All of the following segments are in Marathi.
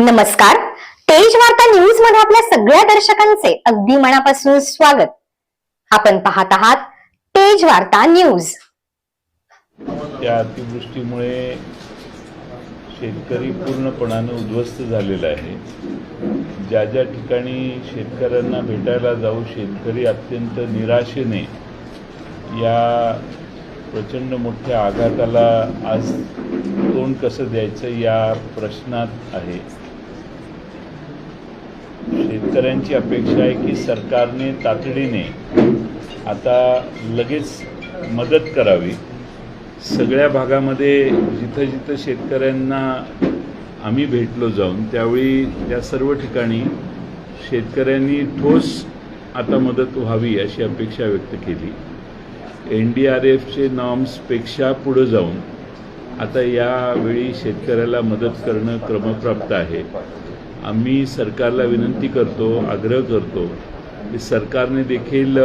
नमस्कार. तेज वार्ता न्यूजमध्ये आपल्या सगळ्या दर्शकांचे अगदी मनापासून स्वागत. आपण पाहत आहात तेज वार्ता न्यूज त्या अतिवृष्टीमुळे शेतकरी पूर्णपणाने उद्ध्वस्त झालेला आहे. ज्या ज्या ठिकाणी शेतकऱ्यांना भेटायला जाऊ शेतकरी अत्यंत निराशेने या प्रचंड मोठ्या आघाताला आज तोंड कसं द्यायचं या प्रश्नात आहे. शेतकऱ्यांची अपेक्षा आहे की सरकारने तातडीने आता लगेच मदत करावी. सगळ्या भागामध्ये जिथं जिथं शेतकऱ्यांना आम्ही भेटलो जाऊन त्यावेळी त्या सर्व ठिकाणी शेतकऱ्यांनी ठोस आता मदत व्हावी अशी अपेक्षा व्यक्त केली. एन डी आर एफचे नॉर्म्सपेक्षा पुढं जाऊन आता यावेळी शेतकऱ्याला मदत करणं क्रमप्राप्त आहे. आम्ही सरकारला विनंती करतो आग्रह करतो की सरकारने देखील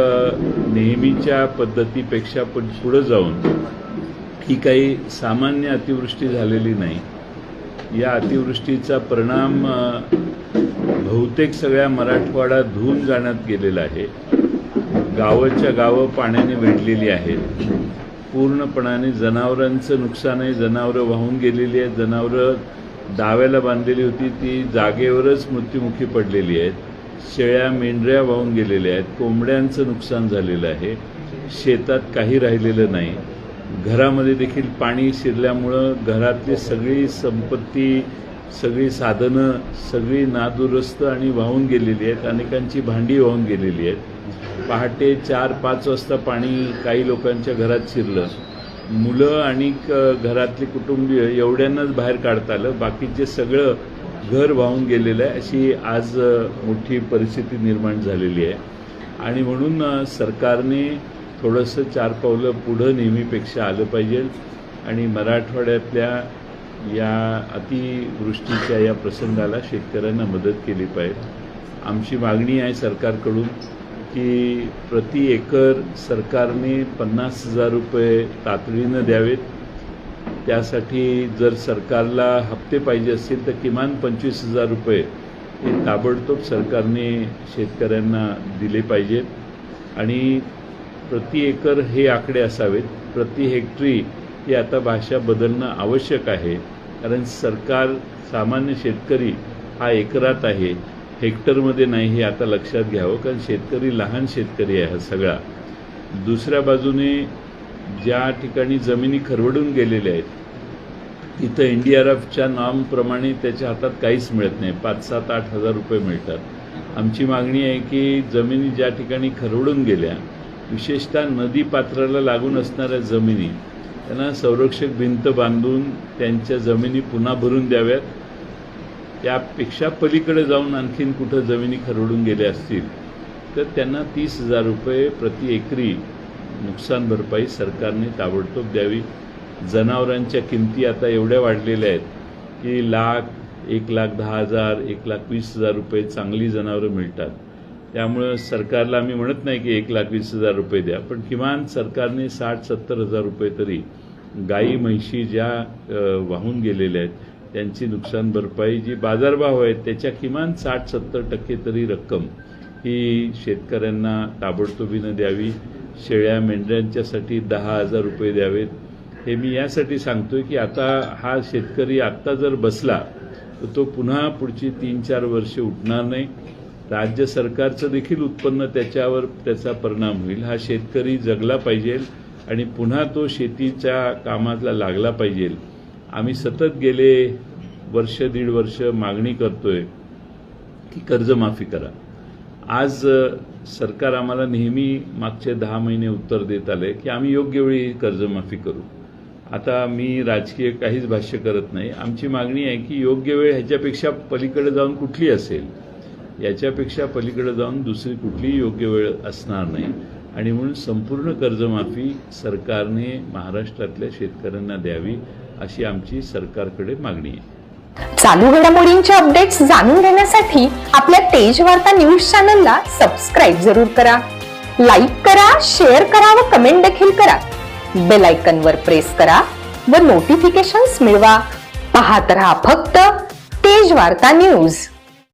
नेहमीच्या पद्धतीपेक्षा पण पुढं जाऊन ही काही सामान्य अतिवृष्टी झालेली नाही. या अतिवृष्टीचा परिणाम बहुतेक सगळ्या मराठवाडा धुवून जाण्यात गेलेला आहे. गावाच्या गावं पाण्याने वेढलेली आहेत. पूर्णपणाने जनावरांचं नुकसान आहे जनावरं वाहून गेलेली आहेत जनावरं डाव्याला बांधलेली होती ती जागेवरच मृत्युमुखी पडलेली आहेत. शेळ्या मेंढऱ्या वाहून गेलेल्या आहेत कोंबड्यांचं नुकसान झालेलं आहे. शेतात काही राहिलेलं नाही. घरामध्ये देखील पाणी शिरल्यामुळं घरातली सगळी संपत्ती सगळी साधनं सगळी नादुरुस्त आणि वाहून गेलेली आहेत अनेकांची भांडी वाहून गेलेली आहेत. पहाटे चार पाच वाजता पाणी काही लोकांच्या घरात शिरलं. मुलं आणि क- घरातली कुटुंबीय एवढ्यांनाच बाहेर काढता आलं. बाकीचे सगळं घर वाहून गेलेलं आहे. अशी आज मोठी परिस्थिती निर्माण झालेली आहे. आणि म्हणून सरकारने थोडंसं चार पावलं पुढं नेहमीपेक्षा आलं पाहिजे. आणि मराठवाड्यातल्या या अतिवृष्टीच्या या प्रसंगाला शेतकऱ्यांना मदत केली पाहिजे. आमची मागणी आहे सरकारकडून की प्रति एकर सरकारने पन्नास हजार रुपये तातडीनं द्यावेत. त्यासाठी जर सरकारला हप्ते पाहिजे असतील तर किमान पंचवीस हजार रुपये हे ताबडतोब सरकारने शेतकऱ्यांना दिले पाहिजेत. आणि प्रति एकर हे आकडे असावेत. प्रति हेक्टरी ही आता भाषा बदलणं आवश्यक आहे. कारण सरकार सामान्य शेतकरी हा एकरात आहे. हेक्टरमध्ये नाही हे आता लक्षात घ्यावं कारण शेतकरी लहान शेतकरी आहे हा सगळा. दुसऱ्या बाजूने ज्या ठिकाणी जमिनी खरवडून गेलेल्या आहेत तिथं एन डी आर एफच्या नॉमप्रमाणे त्याच्या हातात काहीच मिळत नाही. पाच सात आठ हजार रुपये मिळतात. आमची मागणी आहे की जमिनी ज्या ठिकाणी खरवडून गेल्या विशेषतः नदी पात्राला लागून असणाऱ्या जमिनी त्यांना संरक्षक भिंत बांधून त्यांच्या जमिनी पुन्हा भरून द्याव्यात. त्यापेक्षा पलीकडे जाऊन आणखीन कुठं जमिनी खरवडून गेल्या असतील तर त्यांना तीस हजार रुपये प्रति एकरी नुकसान भरपाई सरकारने ताबडतोब द्यावी. जनावरांच्या किमती आता एवढ्या वाढलेल्या आहेत की लाख एक लाख दहा हजार एक लाख वीस हजार रुपये चांगली जनावरं मिळतात. त्यामुळं सरकारला आम्ही म्हणत नाही की एक लाख वीस हजार रुपये द्या पण किमान सरकारने साठ सत्तर हजार रुपये तरी गाई म्हैशी ज्या वाहून गेलेल्या आहेत त्यांची नुकसान भरपाई जी बाजारभाव आहेत त्याच्या किमान साठ सत्तर टक्के तरी रक्कम ही शेतकऱ्यांना ताबडतोबीनं द्यावी. शेळ्या मेंढ्यांच्यासाठी दहा हजार रुपये द्यावेत. हे मी यासाठी सांगतोय की आता हा शेतकरी आत्ता जर बसला तर तो पुन्हा पुढची तीन चार वर्षे उठणार नाही. राज्य सरकारचं देखील उत्पन्न त्याच्यावर त्याचा परिणाम होईल. हा शेतकरी जगला पाहिजे आणि पुन्हा तो शेतीच्या कामाला लागला पाहिजे. आम्ही सतत गेले वर्ष दीड वर्ष मागणी करतोय की कर्जमाफी करा. आज सरकार आम्हाला नेहमी मागचे दहा महिने उत्तर देत आले की आम्ही योग्य वेळी कर्जमाफी करू. आता मी राजकीय काहीच भाष्य करत नाही. आमची मागणी आहे की योग्य वेळ ह्याच्यापेक्षा पलीकडे जाऊन कुठली असेल? याच्यापेक्षा पलीकडे जाऊन दुसरी कुठलीही योग्य वेळ असणार नाही. आणि म्हणून संपूर्ण कर्जमाफी सरकारने महाराष्ट्रातल्या शेतकऱ्यांना द्यावी अशी आमची सरकारकडे मागणी आहे. चालू घडामोडींचे अपडेट्स जाणून घेण्यासाठी आपल्या तेज वार्ता न्यूज चॅनलला सबस्क्राईब जरूर करा. लाईक करा शेअर करा व कमेंट देखील करा. बेल आयकॉन वर प्रेस करा व नोटिफिकेशन्स मिळवा. पाहत रहा फक्त तेज वार्ता न्यूज